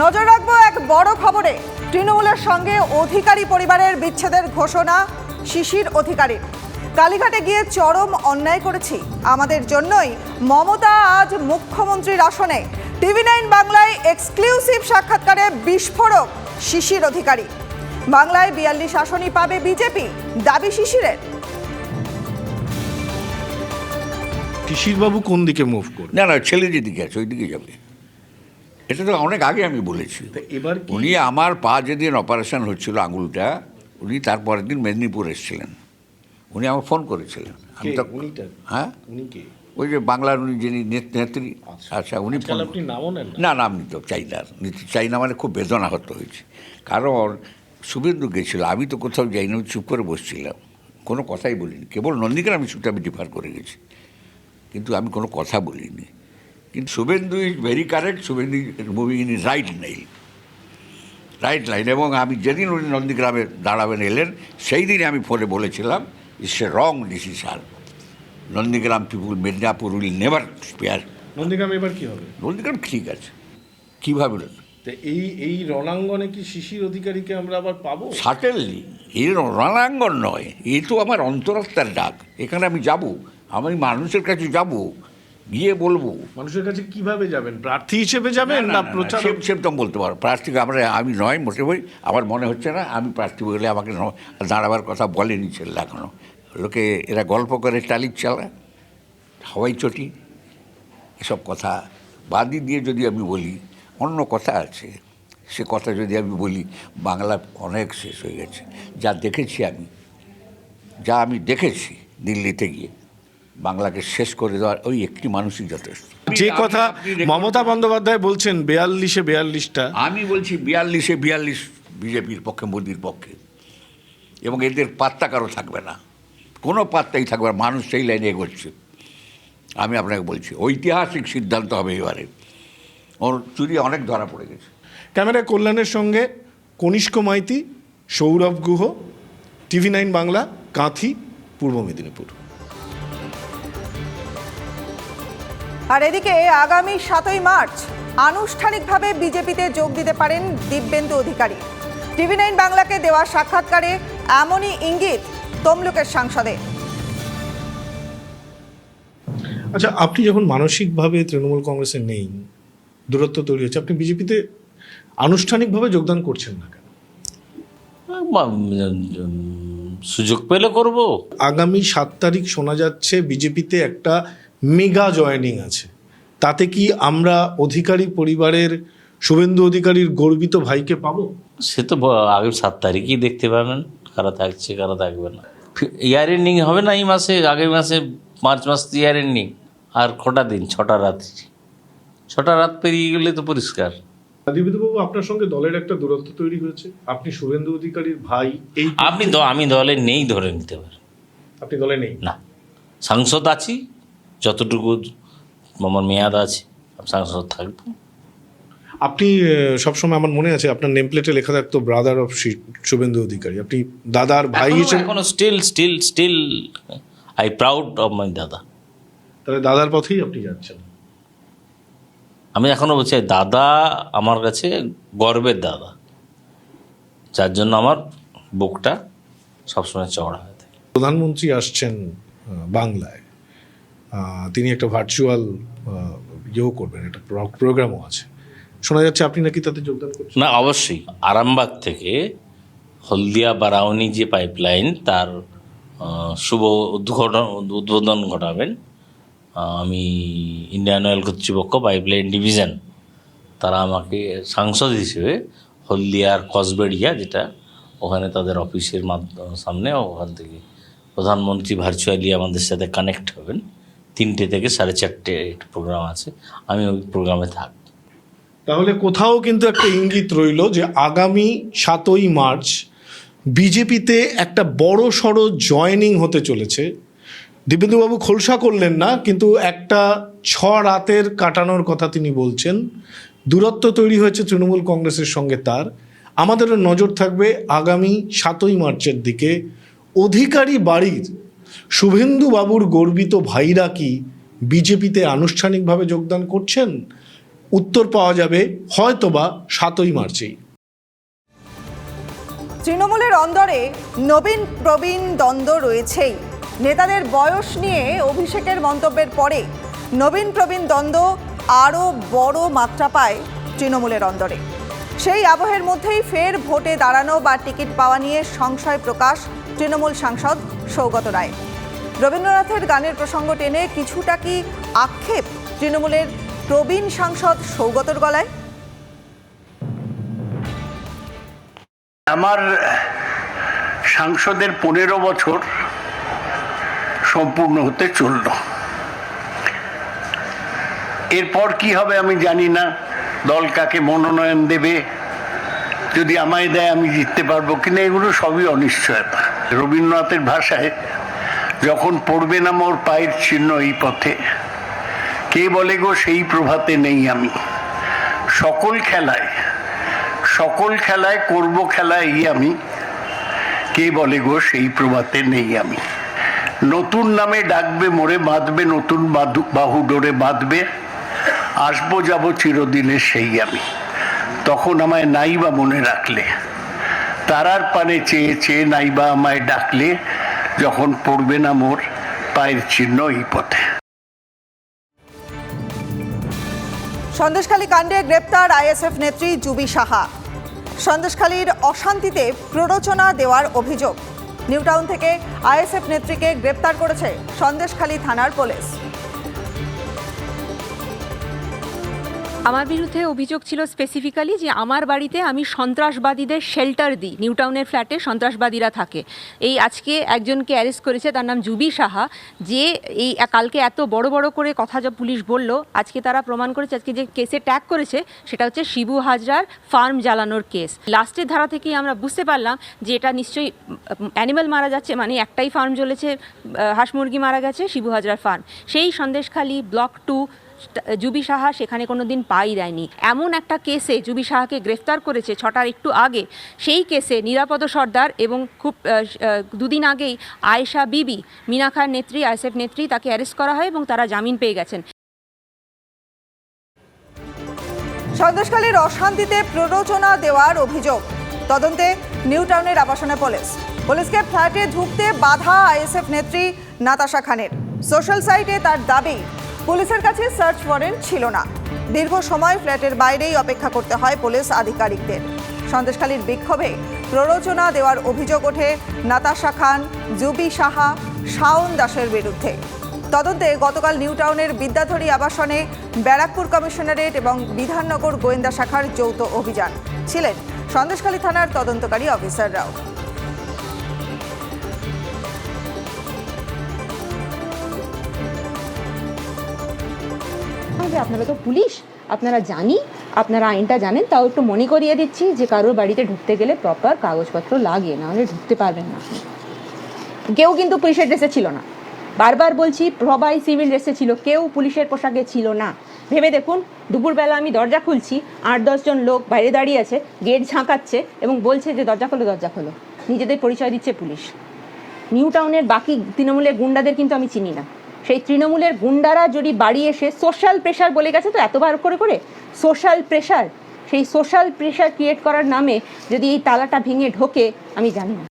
নজর রাখব এক বড় খবরে। তৃণমূলের সঙ্গে অধিকারী পরিবারের বিচ্ছেদের ঘোষণা শিশির অধিকারীর। কালীঘাটে গিয়ে চরম অন্যায় করেছি। আমাদের জন্যই মমতা আজ মুখ্যমন্ত্রীর আসনে। টিভি নাইন বাংলায় এক্সক্লুসিভ সাক্ষাৎকারে বিস্ফোরক শিশির অধিকারী। বাংলায় বিয়াল্লিশ আসনই পাবে বিজেপি দাবি শিশিরের। শিশিরবাবু কোন দিকে মুভ করবে? না না ছেলে যেদিকে আছে ওই দিকে যাবে। এটা তো অনেক আগে আমি বলেছি। এবার উনি আমার পা যেদিন অপারেশন হচ্ছিল আঙুলটা উনি তারপরের দিন মেদিনীপুর এসেছিলেন। উনি আমাকে ফোন করেছিলেন। আমি তো হ্যাঁ? ওই যে বাংলার উনি যিনি নেত- নেত্রী আচ্ছা। উনি নামও নেন না। না নাম নিতে চাই না। নিতে চাই না মানে খুব বেদনাহত হয়েছে। কারণ শুভেন্দু গেছিল আমি তো কোথাও যাইনি আমি চুপ করে বসছিলাম। কোনো কথাই বলিনি। কেবল নন্দীগ্রাম ইস্যুটা আমি ডিফার করে গেছি। কিন্তু আমি কোনো কথা বলিনি। কিন্তু Suvendu is very correct Suvendu moving in is right নেই রাইট লাইন এবং আমি যেদিন উনি নন্দীগ্রামে দাঁড়াবেন এলেন সেই দিনই আমি ফোনে বলেছিলাম it's a wrong decision Nandigram people Medinipur will never spare Nandigram এবার কী হবে? নন্দীগ্রাম ঠিক আছে। কীভাবে তো এই এই রণাঙ্গনে কি শিশির অধিকারীকে আমরা আবার পাবো? সাটেললি এর রণাঙ্গন নয়। এ তো আমার অন্তরাত্মার ডাক। এখানে আমি যাব। আমি মানুষের কাছে যাব। গিয়ে বলব। মানুষের কাছে কীভাবে যাবেন? প্রার্থী হিসেবে যাবেন না প্রচার সে- সেরকম বলতে পারো। প্রার্থী আমরা আমি নয় মোটে বই আমার মনে হচ্ছে না আমি প্রার্থী বলে আমাকে দাঁড়াবার কথা বলেনি ছেলে এখনও। লোকে এরা গল্প করে টালির চালা হাওয়াই চটি এসব কথা বাদি দিয়ে যদি আমি বলি অন্য কথা আছে। সে কথা যদি আমি বলি বাংলা অনেক শেষ হয়ে গেছে। যা দেখেছি আমি যা আমি দেখেছি দিল্লিতে গিয়ে বাংলাকে শেষ করে দেওয়ার ওই একটি মানুষই যথেষ্ট। যে কথা মমতা বন্দ্যোপাধ্যায় বলছেন বিয়াল্লিশে বিয়াল্লিশটা। আমি বলছি বিয়াল্লিশে বিয়াল্লিশ বিজেপির পক্ষে মোদির পক্ষে। এবং এদের পাত্তা কারও থাকবে না। কোনো পাত্তাই থাকবে না মানুষ সেই লাইনে এগোচ্ছে। আমি আপনাকে বলছি ঐতিহাসিক সিদ্ধান্ত হবে এবারে। ওর চুরি অনেক ধরা পড়ে গেছে। ক্যামেরা কল্যাণের সঙ্গে কনিষ্ক মাইতি সৌরভ গুহ টিভি নাইন বাংলা কাঁথি পূর্ব মেদিনীপুর। আর এদিকে আগামী সাতই মার্চ আনুষ্ঠানিকভাবে বিজেপিতে যোগ দিতে পারেন দিব্যেন্দু অধিকারী। টিভি নাইন বাংলাকে দেওয়া সাক্ষাৎকারে এমনই ইঙ্গিত তমলুকের সাংসদে। আচ্ছা আপনি যখন মানসিকভাবে তৃণমূল কংগ্রেসে নেই দূরত্ব তৈরি হচ্ছে আপনি বিজেপিতে আনুষ্ঠানিকভাবে যোগদান করছেন না কেন? সুযোগ পেলে করব। আগামী সাত তারিখ শোনা যাচ্ছে বিজেপিতে একটা মেগা জয়েনিং আছে। তাতে কি আমরা অধিকারী পরিবারের শুভেন্দু অধিকারীর গর্বিত ভাইকে পাবো? সে তো আগের সাত তারিখই দেখতে পাবেন কারা থাকছে কারা থাকবে না। ইয়ার এন্ডিং হবে না এই মাসে আগের মাসে মার্চ মাস তো ইয়ার এন্ডিং আর কটা দিন? ছটা রাত। ছটা রাত পেরিয়ে গেলে তো পরিষ্কার। বাবু আপনার সঙ্গে দলের একটা দূরত্ব তৈরি হয়েছে। আপনি শুভেন্দু অধিকারীর ভাই এই আপনি আমি দলে নেই ধরে নিতে পারেন। আপনি দলে নেই? না। সাংসদ আছি যতটুকু আমার মেয়াদ আছে সাংসদ থাকব। আপনি সবসময় আমার মনে আছে আপনার নেম প্লেটে লেখা থাকতো ব্রাদার অফ শুভেন্দু অধিকারী। আপনি দাদার ভাই হিসেবে এখনও still still still I proud of my dada তাহলে দাদার পথেই আপনি যাচ্ছেন। আমি এখনও বলছি দাদা আমার কাছে গর্বের দাদা। যার জন্য আমার বুকটা সবসময় চওড়া হয়ে থাকে। প্রধানমন্ত্রী আসছেন বাংলায়। তিনি একটা ভার্চুয়াল ইয়েও করবেন, একটা প্রোগ্রামও আছে। শোনা যাচ্ছে আপনি নাকি তাতে যোগদান করছেন? না, অবশ্যই। আরামবাগ থেকে হলদিয়া বারাউনি যে পাইপলাইন তার শুভ উদ্ঘাটন, উদ্বোধন ঘটাবেন আমি ইন্ডিয়ান অয়েল কর্তৃপক্ষ পাইপলাইন ডিভিশন তারা আমাকে সাংসদ হিসেবে হলদিয়ার কসবেড়িয়া, যেটা ওখানে তাদের অফিসের সামনে ওখান থেকে প্রধানমন্ত্রী ভার্চুয়ালি আমাদের সাথে কানেক্ট হবেন। তিনটে থেকে সাড়ে চারটে প্রোগ্রাম আছে, আমি ওই প্রোগ্রামে থাকব তাহলে কোথাও কিন্তু একটা ইঙ্গিত রইল যে আগামী সাতই মার্চ বিজেপিতে একটা বড় সড়ো জয়েনিং হতে চলেছে। দিব্যেন্দুবাবু খোলসা করলেন না, কিন্তু একটা ছ রাতের কাটানোর কথা তিনি বলছেন। দূরত্ব তৈরি হয়েছে তৃণমূল কংগ্রেসের সঙ্গে তার। আমাদেরও নজর থাকবে আগামী সাতই মার্চের দিকে। অধিকারী বাড়ির শুভেন্দু বাবুর গর্বিত ভাইরা কি বিজেপিতে আনুষ্ঠানিকভাবে যোগদান করছেন? উত্তর পাওয়া যাবে হয়তোবা সাতই মার্চেই। তৃণমূলের অন্দরে নবীন প্রবীণ দ্বন্দ্ব রয়েছেই। নেতাদের বয়স নিয়ে অভিষেকের মন্তব্যের পরে নবীন প্রবীণ দ্বন্দ্ব আরও বড় মাত্রা পায় তৃণমূলের অন্দরে। সেই আবহের মধ্যেই ফের ভোটে দাঁড়ানো বা টিকিট পাওয়া নিয়ে সংশয় প্রকাশ তৃণমূল সাংসদ সৌগত রায়। রবীন্দ্রনাথের গানের প্রসঙ্গ টেনে কিছুটা কি আক্ষেপ তৃণমূলের প্রবীণ সাংসদ সৌগতর গলায়? আমার সাংসদের পনেরো বছর সম্পূর্ণ হতে চলল। এরপর কি হবে আমি জানি না। দল কাকে মনোনয়ন দেবে, যদি আমায় দেয় আমি জিততে পারব কিনা, এগুলো সবই অনিশ্চয়তা। রবীন্দ্রনাথের ভাষায়, যখন পড়বে না মোর পায়ের চিহ্ন এই পথে, কে বলে গো সেই প্রভাতে নেই আমি? সকল খেলায় সকল খেলায় করব খেলায় এই আমি, কে বলে গো সেই প্রভাতে নেই আমি? নতুন নামে ডাকবে মোরে, বাঁধবে নতুন বাহু ডোরে বাঁধবে, আসব যাব চিরদিনে সেই আমি। তখন আমায় নাই বা মনে রাখলে তারার পানে চেয়ে চেয়ে নাইবা আমায় ডাকলে যখন পড়বে না মোর পায়ের চিহ্ন এই পথে। সন্দেশখালী কাণ্ডে গ্রেপ্তার আইএসএফ নেত্রী জুবি সাহা। সন্দেশখালীর অশান্তিতে প্ররোচনা দেওয়ার অভিযোগ। নিউটাউন থেকে আইএসএফ নেত্রীকে গ্রেপ্তার করেছে সন্দেশখালী থানার পুলিশ। আমার বিরুদ্ধে অভিযোগ ছিল স্পেসিফিক্যালি যে আমার বাড়িতে আমি সন্ত্রাসবাদীদের শেল্টার দিই। নিউটাউনের ফ্ল্যাটে সন্ত্রাসবাদীরা থাকে। এই আজকে একজনকে অ্যারেস্ট করেছে, তার নাম জুবি সাহা, যে এই কালকে এত বড় বড় করে কথা যা পুলিশ বলল, আজকে তারা প্রমাণ করেছে, আজকে যে কেসে ট্যাগ করেছে, সেটা হচ্ছে শিবু হাজরার ফার্ম জ্বালানোর কেস লাস্টের ধারা থেকেই আমরা বুঝতে পারলাম যে এটা নিশ্চয়ই অ্যানিমাল মারা যাচ্ছে মানে একটাই ফার্ম জ্বলেছে হাঁস মুরগি মারা গেছে, শিবু হাজরার ফার্ম সেই সন্দেশখালী ব্লক টু জুবি সাহা সেখানে কোনো দিন পাই দেয়নি। এমন একটা কেসে জুবি সাহাকে গ্রেফতার করেছে ছটার একটু আগে। সেই কেসে নিরাপদ সর্দার এবং খুব দুদিন আগেই আয়েশা বিবি, মিনা খান নেত্রী আইএসএফ নেত্রী তাকে অ্যারেস্ট করা হয় এবং তারা জামিন পেয়ে গেছেন। সন্দেশখালীর অশান্তিতে প্ররোচনা দেওয়ার অভিযোগ। তদন্তে নিউটাউনের আবাসনে পুলিশ। পুলিশকে ফ্ল্যাটে ঢুকতে বাধা আইএসএফ নেত্রী নাতাশা খানের। সোশ্যাল সাইটে তার দাবি পুলিশের কাছে সার্চ ওয়ারেন্ট ছিল না। দীর্ঘ সময় ফ্ল্যাটের বাইরেই অপেক্ষা করতে হয় পুলিশ আধিকারিকদের। সন্দেশখালীর বিক্ষোভে প্ররোচনা দেওয়ার অভিযোগ ওঠে নাতাশা খান, জুবি সাহা, শাওন দাসের বিরুদ্ধে। তদন্তে গতকাল নিউটাউনের বিদ্যাধরী আবাসনে ব্যারাকপুর কমিশনারেট এবং বিধাননগর গোয়েন্দা শাখার যৌথ অভিযান ছিলেন সন্দেশখালী থানার তদন্তকারী অফিসাররাও। যে আপনারা তো পুলিশ, আপনারা জানি, আপনারা আইনটা জানেন, তাও একটু মনে করিয়ে দিচ্ছি যে কারোর বাড়িতে ঢুকতে গেলে প্রপার কাগজপত্র লাগে, নাহলে ঢুকতে পারবেন না। কেউ কিন্তু পুলিশের ড্রেসে ছিল না। বারবার বলছি, সবাই সিভিল ড্রেসে ছিল, কেউ পুলিশের পোশাকে ছিল না। ভেবে দেখুন, দুপুরবেলা আমি দরজা খুলছি, আট দশজন লোক বাইরে দাঁড়িয়ে আছে, গেট ঝাঁকাচ্ছে এবং বলছে যে দরজা খোলো দরজা খোলো। নিজেদের পরিচয় দিচ্ছে পুলিশ। নিউ টাউনের বাকি তৃণমূলের গুন্ডাদের কিন্তু আমি চিনি না। সেই তৃণমূলের গুন্ডারা যদি বাড়ি এসে সোশ্যাল প্রেশার বলে গেছে, তো এতবার করে করে সোশ্যাল প্রেশার সেই সোশ্যাল প্রেশার ক্রিয়েট করার নামে যদি এই তালাটা ভেঙে ঢোকে, আমি জানি না।